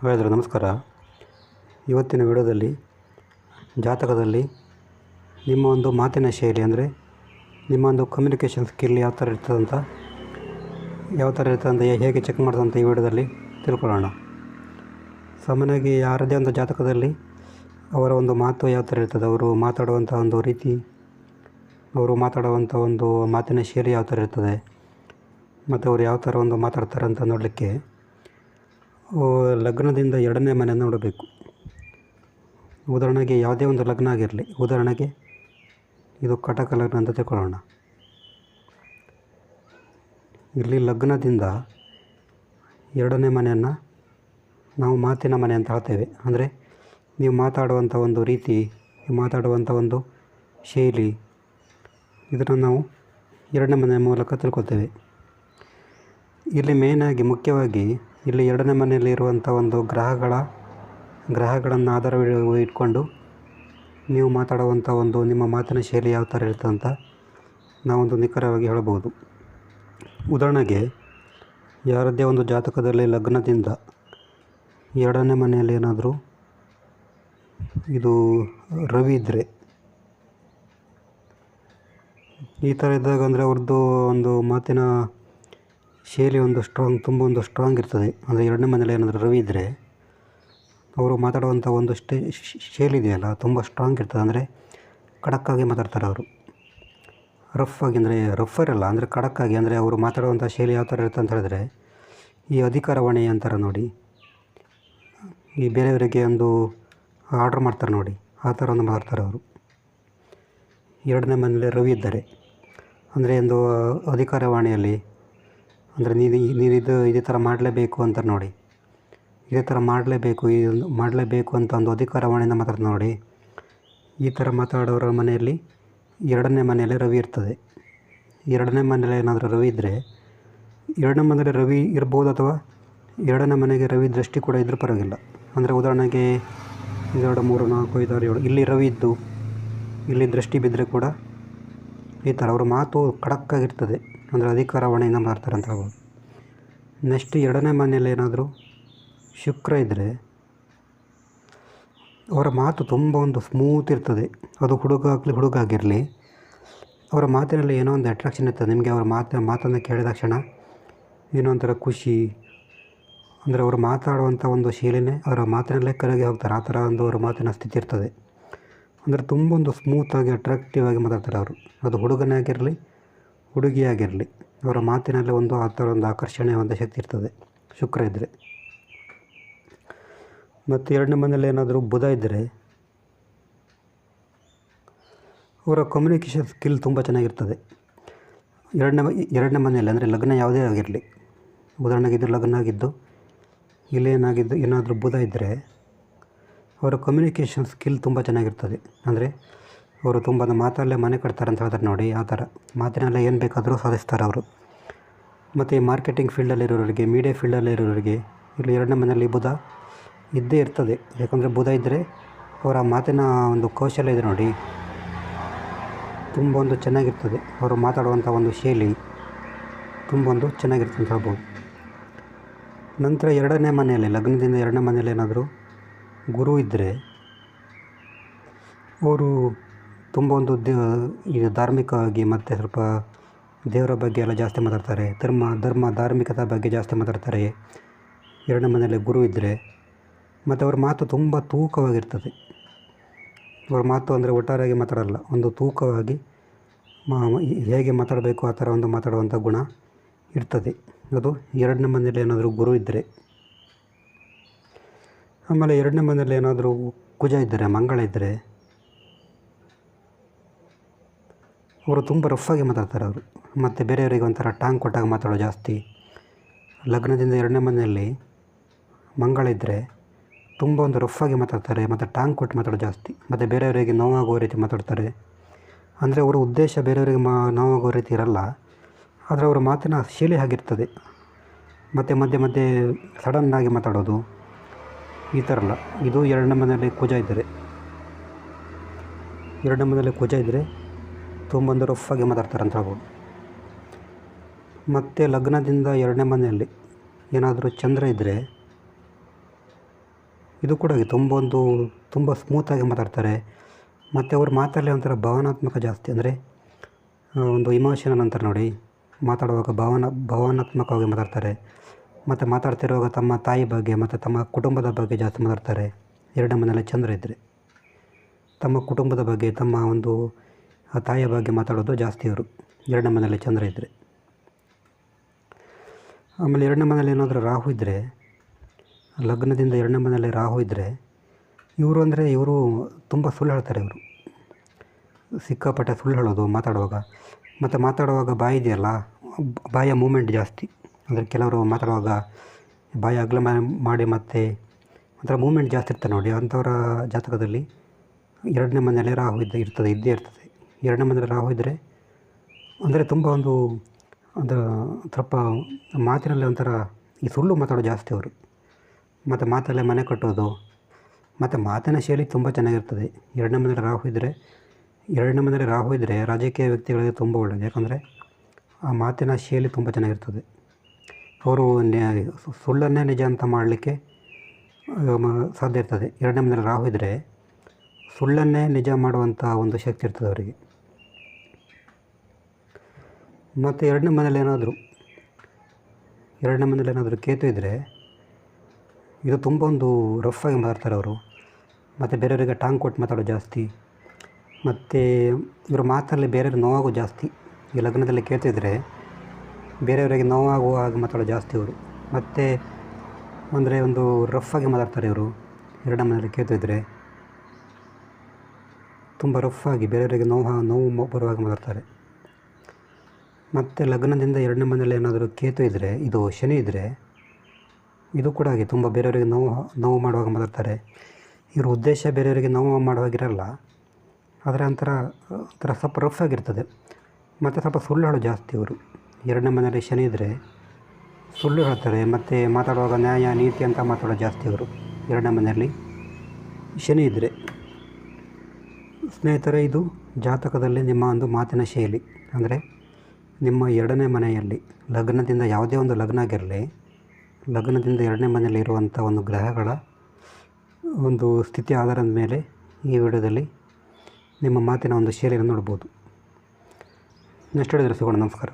ಹಾಗಾದರೆ ನಮಸ್ಕಾರ. ಇವತ್ತಿನ ವಿಡಿಯೋದಲ್ಲಿ ಜಾತಕದಲ್ಲಿ ನಿಮ್ಮ ಒಂದು ಮಾತಿನ ಶೈಲಿ ಅಂದರೆ ನಿಮ್ಮ ಒಂದು ಕಮ್ಯುನಿಕೇಷನ್ ಸ್ಕಿಲ್ ಯಾವ ಥರ ಇರ್ತದಂತ, ಯಾವ ಥರ ಇರ್ತದಂತ, ಹೇಗೆ ಚೆಕ್ ಮಾಡೋದಂತ ಈ ವಿಡಿಯೋದಲ್ಲಿ ತಿಳ್ಕೊಳ್ಳೋಣ. ಸಾಮಾನ್ಯವಾಗಿ ಯಾರದೇ ಒಂದು ಜಾತಕದಲ್ಲಿ ಅವರ ಒಂದು ಮಾತು ಯಾವ ಥರ ಇರ್ತದೆ, ಅವರು ಮಾತಾಡುವಂಥ ಒಂದು ರೀತಿ, ಅವರು ಮಾತಾಡುವಂಥ ಒಂದು ಮಾತಿನ ಶೈಲಿ ಯಾವ ಥರ ಇರ್ತದೆ, ಮತ್ತು ಅವರು ಯಾವ ಥರ ಒಂದು ಮಾತಾಡ್ತಾರೆ ಅಂತ ನೋಡಲಿಕ್ಕೆ ಲಗ್ನದಿಂದ ಎರಡನೇ ಮನೆ ನೋಡಬೇಕು. ಉದಾಹರಣೆಗೆ ಯಾವುದೇ ಒಂದು ಲಗ್ನ ಆಗಿರಲಿ. ಉದಾಹರಣೆಗೆ ಇದು ಕಟಕ ಲಗ್ನ ಅಂತ ತಿಳ್ಕೊಳ್ಳೋಣ. ಇಲ್ಲಿ ಲಗ್ನದಿಂದ ಎರಡನೇ ಮನೆಯನ್ನು ನಾವು ಮಾತಿನ ಮನೆ ಅಂತ ಹೇಳ್ತೇವೆ. ಅಂದರೆ ನೀವು ಮಾತಾಡುವಂಥ ಒಂದು ರೀತಿ ಮಾತಾಡುವಂಥ ಒಂದು ಶೈಲಿ, ಇದನ್ನು ನಾವು ಎರಡನೇ ಮನೆಯ ಮೂಲಕ ತಿಳ್ಕೊತೇವೆ ಇಲ್ಲಿ ಮೇಯ್ನಾಗಿ ಮುಖ್ಯವಾಗಿ ಇಲ್ಲಿ ಎರಡನೇ ಮನೆಯಲ್ಲಿ ಇರುವಂಥ ಒಂದು ಗ್ರಹಗಳ, ಗ್ರಹಗಳನ್ನು ಆಧಾರ ಇಟ್ಕೊಂಡು ನೀವು ಮಾತಾಡುವಂಥ ಒಂದು ನಿಮ್ಮ ಮಾತಿನ ಶೈಲಿ ಯಾವ ಥರ ಇರುತ್ತೆ ಅಂತ ನಾವೊಂದು ನಿಖರವಾಗಿ ಹೇಳಬಹುದು. ಉದಾಹರಣೆಗೆ, ಯಾರದ್ದೇ ಒಂದು ಜಾತಕದಲ್ಲಿ ಲಗ್ನದಿಂದ ಎರಡನೇ ಮನೆಯಲ್ಲಿ ಏನಾದರೂ ಇದು ರವಿ ಇದ್ದರೆ ಈ ಥರ ಇದ್ದಾಗ ಅಂದರೆ ಅವ್ರದ್ದು ಒಂದು ಮಾತಿನ ಶೈಲಿ ಒಂದು ಸ್ಟ್ರಾಂಗ್, ತುಂಬ ಒಂದು ಸ್ಟ್ರಾಂಗ್ ಇರ್ತದೆ. ಅಂದರೆ ಎರಡನೇ ಮನೇಲಿ ಏನಾದರೂ ರವಿ ಇದ್ದರೆ ಅವರು ಮಾತಾಡುವಂಥ ಒಂದು ಸ್ಟೇ ಶೈಲಿ ಇದೆಯಲ್ಲ, ತುಂಬ ಸ್ಟ್ರಾಂಗ್ ಇರ್ತದೆ. ಅಂದರೆ ಖಡಕ್ಕಾಗಿ ಮಾತಾಡ್ತಾರೆ ಅವರು. ರಫ್ ಆಗಿ ಅಂದರೆ ರಫರ್ ಅಲ್ಲ, ಅಂದರೆ ಖಡಕ್ಕಾಗಿ, ಅಂದರೆ ಅವರು ಮಾತಾಡುವಂಥ ಶೈಲಿ ಯಾವ ಥರ ಇರುತ್ತೆ ಅಂತ ಹೇಳಿದ್ರೆ, ಈ ಅಧಿಕಾರವಾಣಿ ಅಂತಾರೆ ನೋಡಿ. ಈ ಬೇರೆಯವರಿಗೆ ಒಂದು ಆರ್ಡ್ರ್ ಮಾಡ್ತಾರೆ ನೋಡಿ, ಆ ಥರ ಒಂದು ಮಾತಾಡ್ತಾರೆ ಅವರು. ಎರಡನೇ ಮನೇಲಿ ರವಿ ಇದ್ದಾರೆ. ಅಂದರೆ ಒಂದು ಅಧಿಕಾರವಾಣಿಯಲ್ಲಿ ಅಂದರೆ ನೀನು ನೀನು ಇದು ಇದೇ ಥರ ಮಾಡಲೇಬೇಕು ಅಂತ ನೋಡಿ. ಇದೇ ಥರ ಮಾಡಲೇಬೇಕು ಇದೊಂದು ಮಾಡಲೇಬೇಕು ಅಂತ ಒಂದು ಅಧಿಕಾರವಾಣಿಯಿಂದ ಮಾತಾಡ್ತಾರೆ ನೋಡಿ. ಈ ಥರ ಮಾತಾಡೋರ ಮನೆಯಲ್ಲಿ ಎರಡನೇ ಮನೆಯಲ್ಲಿ ರವಿ ಇರ್ತದೆ. ಎರಡನೇ ಮನೆಯಲ್ಲಿ ಏನಾದರೂ ರವಿ ಇದ್ದರೆ ಎರಡನೇ ಮನೆಯಲ್ಲಿ ರವಿ ಇರ್ಬೋದು ಅಥವಾ ಎರಡನೇ ಮನೆಗೆ ರವಿ ದೃಷ್ಟಿ ಕೂಡ ಇದ್ರೂ ಪರವಾಗಿಲ್ಲ. ಅಂದರೆ ಉದಾಹರಣೆಗೆ ಎರಡು ಮೂರು ನಾಲ್ಕು ಐದು ಆರು ಏಳು, ಇಲ್ಲಿ ರವಿ ಇದ್ದು, ಇಲ್ಲಿ ದೃಷ್ಟಿ ಬಿದ್ದರೆ ಕೂಡ ಈ ಥರ ಅವ್ರ ಮಾತು ಖಡಕ್ಕಾಗಿರ್ತದೆ. ಅಂದರೆ ಅಧಿಕಾರ ಹೊಣೆಯಿಂದ ಮಾಡ್ತಾರೆ ಅಂತ ಹೇಳ್ಬೋದು. ನೆಕ್ಸ್ಟ್ ಎರಡನೇ ಮನೆಯಲ್ಲಿ ಏನಾದರೂ ಶುಕ್ರ ಇದ್ದರೆ ಅವರ ಮಾತು ತುಂಬ ಒಂದು ಸ್ಮೂತ್ ಇರ್ತದೆ. ಅದು ಹುಡುಗ ಆಗಲಿ ಹುಡುಗ ಆಗಿರಲಿ ಅವರ ಮಾತಿನಲ್ಲಿ ಏನೋ ಒಂದು ಅಟ್ರಾಕ್ಷನ್ ಇರ್ತದೆ. ನಿಮಗೆ ಅವರ ಮಾತು, ಮಾತನ್ನು ಕೇಳಿದ ತಕ್ಷಣ ಏನೋ ಒಂಥರ ಖುಷಿ. ಅಂದರೆ ಅವರು ಮಾತಾಡುವಂಥ ಒಂದು ಶೈಲಿನೇ ಅವರ ಮಾತಿನಲ್ಲೇ ಕರಗಿ ಹೋಗ್ತಾರೆ. ಆ ಥರ ಒಂದು ಅವರ ಮಾತಿನ ಸ್ಥಿತಿ ಇರ್ತದೆ. ಅಂದರೆ ತುಂಬ ಒಂದು ಸ್ಮೂತಾಗಿ ಅಟ್ರಾಕ್ಟಿವ್ ಆಗಿ ಮಾತಾಡ್ತಾರೆ ಅವರು. ಅದು ಹುಡುಗನೇ ಆಗಿರಲಿ ಹುಡುಗಿಯಾಗಿರಲಿ, ಅವರ ಮಾತಿನಲ್ಲಿ ಒಂದು ಆ ಥರ ಒಂದು ಆಕರ್ಷಣೆ, ಒಂದು ಶಕ್ತಿ ಇರ್ತದೆ, ಶುಕ್ರ ಇದ್ದರೆ ಮತ್ತು ಎರಡನೇ ಮನೆಯಲ್ಲಿ ಏನಾದರೂ ಬುಧ ಇದ್ದರೆ ಅವರ ಕಮ್ಯುನಿಕೇಷನ್ ಸ್ಕಿಲ್ ತುಂಬ ಚೆನ್ನಾಗಿರ್ತದೆ. ಎರಡನೇ ಎರಡನೇ ಮನೆಯಲ್ಲಿ ಅಂದರೆ ಲಗ್ನ ಯಾವುದೇ ಆಗಿರಲಿ ಉದಾಹರಣೆಗೆ ಇದು ಲಗ್ನ ಆಗಿದ್ದು ಇಲ್ಲೇನಾಗಿದ್ದು ಏನಾದರೂ ಬುಧ ಇದ್ದರೆ ಅವರ ಕಮ್ಯುನಿಕೇಷನ್ ಸ್ಕಿಲ್ ತುಂಬ ಚೆನ್ನಾಗಿರ್ತದೆ. ಅಂದರೆ ಅವರು ತುಂಬ ಮಾತಲ್ಲೇ ಮನೆ ಕಟ್ತಾರೆ ಅಂತ ಹೇಳ್ತಾರೆ ನೋಡಿ, ಆ ಥರ ಮಾತಿನಲ್ಲೇ ಏನು ಬೇಕಾದರೂ ಸಾಧಿಸ್ತಾರೆ ಅವರು. ಮತ್ತು ಮಾರ್ಕೆಟಿಂಗ್ ಫೀಲ್ಡಲ್ಲಿರೋರಿಗೆ ಮೀಡಿಯಾ ಫೀಲ್ಡಲ್ಲಿರೋರಿಗೆ ಇಲ್ಲಿ ಎರಡನೇ ಮನೆಯಲ್ಲಿ ಬುಧ ಇದ್ದೇ ಇರ್ತದೆ. ಯಾಕಂದರೆ ಬುಧ ಇದ್ದರೆ ಅವರ ಮಾತಿನ ಒಂದು ಕೌಶಲ್ಯ ಇದೆ ನೋಡಿ. ತುಂಬ ಒಂದು ಚೆನ್ನಾಗಿರ್ತದೆ. ಅವರು ಮಾತಾಡುವಂಥ ಒಂದು ಶೈಲಿ ತುಂಬ ಒಂದು ಚೆನ್ನಾಗಿರ್ತದೆ ಅಂತ ಹೇಳ್ಬೋದು. ನಂತರ ಎರಡನೇ ಮನೆಯಲ್ಲಿ, ಲಗ್ನದಿಂದ ಎರಡನೇ ಮನೆಯಲ್ಲಿ ಏನಾದರೂ ಗುರು ಇದ್ದರೆ ಅವರು ತುಂಬ ಒಂದು ದೇ, ಇದು ಧಾರ್ಮಿಕವಾಗಿ ಮತ್ತು ಸ್ವಲ್ಪ ದೇವರ ಬಗ್ಗೆ ಎಲ್ಲ ಜಾಸ್ತಿ ಮಾತಾಡ್ತಾರೆ. ಧರ್ಮ ಧರ್ಮ ಧಾರ್ಮಿಕತೆ ಬಗ್ಗೆ ಜಾಸ್ತಿ ಮಾತಾಡ್ತಾರೆ. ಎರಡನೇ ಮನೆಯಲ್ಲಿ ಗುರು ಇದ್ದರೆ ಮತ್ತು ಅವ್ರ ಮಾತು ತುಂಬ ತೂಕವಾಗಿರ್ತದೆ. ಅವ್ರ ಮಾತು ಅಂದರೆ ಒಟ್ಟಾರೆಯಾಗಿ ಮಾತಾಡಲ್ಲ, ಒಂದು ತೂಕವಾಗಿ ಮಾ- ಹೇಗೆ ಮಾತಾಡಬೇಕು ಆ ಥರ ಒಂದು ಮಾತಾಡುವಂಥ ಗುಣ ಇರ್ತದೆ. ಅದು ಎರಡನೇ ಮನೆಯಲ್ಲಿ ಏನಾದರೂ ಗುರು ಇದ್ದರೆ ಆಮೇಲೆ ಎರಡನೇ ಮನೆಯಲ್ಲಿ ಏನಾದರೂ ಕುಜ ಇದ್ದರೆ, ಮಂಗಳ ಇದ್ದರೆ, ಅವರು ತುಂಬ ರಫ್ಫಾಗಿ ಮಾತಾಡ್ತಾರೆ ಅವರು. ಮತ್ತು ಬೇರೆಯವರಿಗೆ ಒಂಥರ ಟಾಂಗ್ ಕೊಟ್ಟಾಗ ಮಾತಾಡೋ ಜಾಸ್ತಿ. ಲಗ್ನದಿಂದ ಎರಡನೇ ಮನೆಯಲ್ಲಿ ಮಂಗಳ ಇದ್ದರೆ ತುಂಬ ಒಂದು ರಫ್ಫಾಗಿ ಮಾತಾಡ್ತಾರೆ, ಮತ್ತು ಟಾಂಗ್ ಕೊಟ್ಟು ಮಾತಾಡೋ ಜಾಸ್ತಿ. ಮತ್ತು ಬೇರೆಯವರಿಗೆ ನೋವಾಗೋ ರೀತಿ ಮಾತಾಡ್ತಾರೆ. ಅಂದರೆ ಅವರ ಉದ್ದೇಶ ಬೇರೆಯವರಿಗೆ ಮಾ, ನೋವಾಗೋ ರೀತಿ ಇರಲ್ಲ. ಆದರೆ ಅವರ ಮಾತಿನ ಶೈಲಿ ಆಗಿರ್ತದೆ ಮತ್ತು ಮಧ್ಯೆ ಮಧ್ಯೆ ಸಡನ್ನಾಗಿ ಮಾತಾಡೋದು. ಈ ಥರ ಅಲ್ಲ. ಇದು ಎರಡನೇ ಮನೆಯಲ್ಲಿ ಕುಜ ಇದ್ದರೆ. ಎರಡನೇ ಮನೆಯಲ್ಲಿ ಕುಜ ಇದ್ದರೆ ತುಂಬ ಒಂದು ರಫಾಗಿ ಮಾತಾಡ್ತಾರೆ ಅಂತ ಹೇಳ್ಬೋದು. ಮತ್ತು ಲಗ್ನದಿಂದ ಎರಡನೇ ಮನೆಯಲ್ಲಿ ಏನಾದರೂ ಚಂದ್ರ ಇದ್ದರೆ ಇದು ಕೂಡ ತುಂಬ ಒಂದು ತುಂಬ ಸ್ಮೂತಾಗಿ ಮಾತಾಡ್ತಾರೆ. ಮತ್ತು ಅವ್ರು ಮಾತಲ್ಲಿ ಒಂಥರ ಭಾವನಾತ್ಮಕ ಜಾಸ್ತಿ ಅಂದರೆ ಒಂದು ಇಮೋಷನಲ್ ಅಂತಾರೆ ನೋಡಿ ಮಾತಾಡುವಾಗ ಭಾವನ ಭಾವನಾತ್ಮಕವಾಗಿ ಮಾತಾಡ್ತಾರೆ. ಮತ್ತು ಮಾತಾಡ್ತಿರುವಾಗ ತಮ್ಮ ತಾಯಿ ಬಗ್ಗೆ ಮತ್ತು ತಮ್ಮ ಕುಟುಂಬದ ಬಗ್ಗೆ ಜಾಸ್ತಿ ಮಾತಾಡ್ತಾರೆ. ಎರಡನೇ ಮನೆಯಲ್ಲಿ ಚಂದ್ರ ಇದ್ದರೆ ತಮ್ಮ ಕುಟುಂಬದ ಬಗ್ಗೆ, ತಮ್ಮ ಒಂದು ತಾಯಿಯ ಬಗ್ಗೆ ಮಾತಾಡೋದು ಜಾಸ್ತಿ ಅವರು ಎರಡನೇ ಮನೆಯಲ್ಲಿ ಚಂದ್ರ ಇದ್ದರೆ ಆಮೇಲೆ ಎರಡನೇ ಮನೇಲಿ ಏನಾದರೂ ರಾಹು ಇದ್ದರೆ ಲಗ್ನದಿಂದ ಎರಡನೇ ಮನೆಯಲ್ಲಿ ರಾಹು ಇದ್ದರೆ ಇವರು ಅಂದರೆ ಇವರು ತುಂಬ ಸುಳ್ಳು ಹೇಳ್ತಾರೆ ಇವರು. ಸಿಕ್ಕಾಪಟ್ಟೆ ಸುಳ್ಳು ಹೇಳೋದು ಮಾತಾಡುವಾಗ. ಮತ್ತು ಮಾತಾಡುವಾಗ ಬಾಯಿ ಇದೆಯಲ್ಲ ಬಾಯ ಮೂಮೆಂಟ್ ಜಾಸ್ತಿ. ಅಂದರೆ ಕೆಲವರು ಮಾತಾಡುವಾಗ ಬಾಯಿ ಅಗಲ ಮಾಡಿ ಮತ್ತು ಒಂಥರ ಮೂಮೆಂಟ್ ಜಾಸ್ತಿ ಇರ್ತದೆ ನೋಡಿ. ಅಂಥವರ ಜಾತಕದಲ್ಲಿ ಎರಡನೇ ಮನೆಯಲ್ಲೇ ರಾಹು ಇದ್ದ, ಇರ್ತದೆ, ಇದ್ದೇ ಇರ್ತದೆ. ಎರಡನೇ ಮನೆಯಲ್ಲಿ ರಾಹು ಇದ್ದರೆ ಅಂದರೆ ತುಂಬ ಒಂದು ಒಂದು ಸ್ವಲ್ಪ ಮಾತಿನಲ್ಲಿ ಒಂಥರ ಈ ಸುಳ್ಳು ಮಾತಾಡೋ ಜಾಸ್ತಿ ಅವರು. ಮತ್ತು ಮಾತಲ್ಲೇ ಮನೆ ಕಟ್ಟೋದು, ಮತ್ತು ಮಾತಿನ ಶೈಲಿ ತುಂಬ ಚೆನ್ನಾಗಿರ್ತದೆ. ಎರಡನೇ ಮನೆಯಲ್ಲಿ ರಾಹು ಇದ್ದರೆ ಎರಡನೇ ಮನೆಯಲ್ಲಿ ರಾಹು ಇದ್ದರೆ ರಾಜಕೀಯ ವ್ಯಕ್ತಿಗಳಿಗೆ ತುಂಬ ಒಳ್ಳೆಯದು ಯಾಕಂದರೆ ಆ ಮಾತಿನ ಶೈಲಿ ತುಂಬ ಚೆನ್ನಾಗಿರ್ತದೆ. ಅವರು ಸುಳ್ಳನ್ನೇ ನಿಜ ಅಂತ ಮಾಡಲಿಕ್ಕೆ ಸಾಧ್ಯ ಇರ್ತದೆ. ಎರಡನೇ ಮನೆಯಲ್ಲಿ ರಾಹು ಇದ್ದರೆ ಸುಳ್ಳನ್ನೇ ನಿಜ ಮಾಡುವಂಥ ಒಂದು ಶಕ್ತಿ ಇರ್ತದೆ ಅವರಿಗೆ. ಮತ್ತು ಎರಡನೇ ಮನೇಲಿ ಏನಾದರೂ, ಎರಡನೇ ಮನೇಲಿ ಏನಾದರೂ ಕೇತು ಇದ್ದರೆ ಇದು ತುಂಬ ಒಂದು ರಫ್ ಆಗಿ ಮಾತಾಡ್ತಾರೆ ಅವರು. ಮತ್ತು ಬೇರೆಯವರಿಗೆ ಟಾಂಗ್ ಕೊಟ್ಟು ಮಾತಾಡೋದು ಜಾಸ್ತಿ, ಮತ್ತು ಇವರು ಮಾತಲ್ಲಿ ಬೇರೆಯವ್ರಿಗೆ ನೋವಾಗೋ ಜಾಸ್ತಿ, ಈ ಲಗ್ನದಲ್ಲಿ ಕೇಳ್ತಿದ್ರೆ ಬೇರೆಯವರಿಗೆ ನೋವಾಗುವ ಹಾಗೆ ಮಾತಾಡೋ ಜಾಸ್ತಿ ಇವರು. ಮತ್ತು ಅಂದರೆ ಒಂದು ರಫ್ ಆಗಿ ಮಾತಾಡ್ತಾರೆ ಇವರು. ಎರಡನ ಮನೆಯಲ್ಲಿ ಕೇಳ್ತಿದ್ರೆ. ತುಂಬ ರಫ್ ಆಗಿ ಬೇರೆಯವರಿಗೆ ನೋವು ನೋವು ಬರುವಾಗ ಮಾತಾಡ್ತಾರೆ. ಮತ್ತು ಲಗ್ನದಿಂದ ಎರಡನೇ ಮನೆಯಲ್ಲಿ ಏನಾದರೂ ಕೇತು ಇದ್ದರೆ ಇದು ಶನಿ ಇದ್ದರೆ ಇದು ಕೂಡ ಹಾಗೆ ತುಂಬ ಬೇರೆಯವರಿಗೆ ನೋವು ನೋವು ಮಾಡುವಾಗ ಮಾತಾಡ್ತಾರೆ. ಇವ್ರ ಉದ್ದೇಶ ಬೇರೆಯವರಿಗೆ ನೋವು ಮಾಡುವಾಗಿರಲ್ಲ ಆದರೆ ಒಂಥರ ಒಂಥರ ಸ್ವಲ್ಪ ರಫ್ ಆಗಿರ್ತದೆ. ಮತ್ತು ಸ್ವಲ್ಪ ಸುಳ್ಳು ಹೇಳೋದು ಜಾಸ್ತಿ ಇವರು. ಎರಡನೇ ಮನೇಲಿ ಶನಿ ಇದ್ದರೆ ಸುಳ್ಳು ಹೇಳ್ತಾರೆ, ಮತ್ತು ಮಾತಾಡುವಾಗ ನ್ಯಾಯ, ನೀತಿ ಅಂತ ಮಾತಾಡೋದು ಜಾಸ್ತಿ ಅವರು ಎರಡನೇ ಮನೆಯಲ್ಲಿ ಶನಿ ಇದ್ದರೆ ಸ್ನೇಹಿತರೆ, ಇದು ಜಾತಕದಲ್ಲಿ ನಿಮ್ಮ ಒಂದು ಮಾತಿನ ಶೈಲಿ. ಅಂದರೆ ನಿಮ್ಮ ಎರಡನೇ ಮನೆಯಲ್ಲಿ ಲಗ್ನದಿಂದ ಯಾವುದೇ ಒಂದು ಲಗ್ನ ಆಗಿರಲಿ ಲಗ್ನದಿಂದ ಎರಡನೇ ಮನೆಯಲ್ಲಿ ಇರುವಂಥ ಒಂದು ಗ್ರಹಗಳ ಒಂದು ಸ್ಥಿತಿ ಆಧಾರದ ಮೇಲೆ ಈ ವಿಡಿಯೋದಲ್ಲಿ ನಿಮ್ಮ ಮಾತಿನ ಒಂದು ಶೈಲಿಯನ್ನು ನೋಡ್ಬೋದು. ನೆಕ್ಸ್ಟ್ ಹೇಳಿದ್ರೆ ಸಿಗೋಣ. ನಮಸ್ಕಾರ.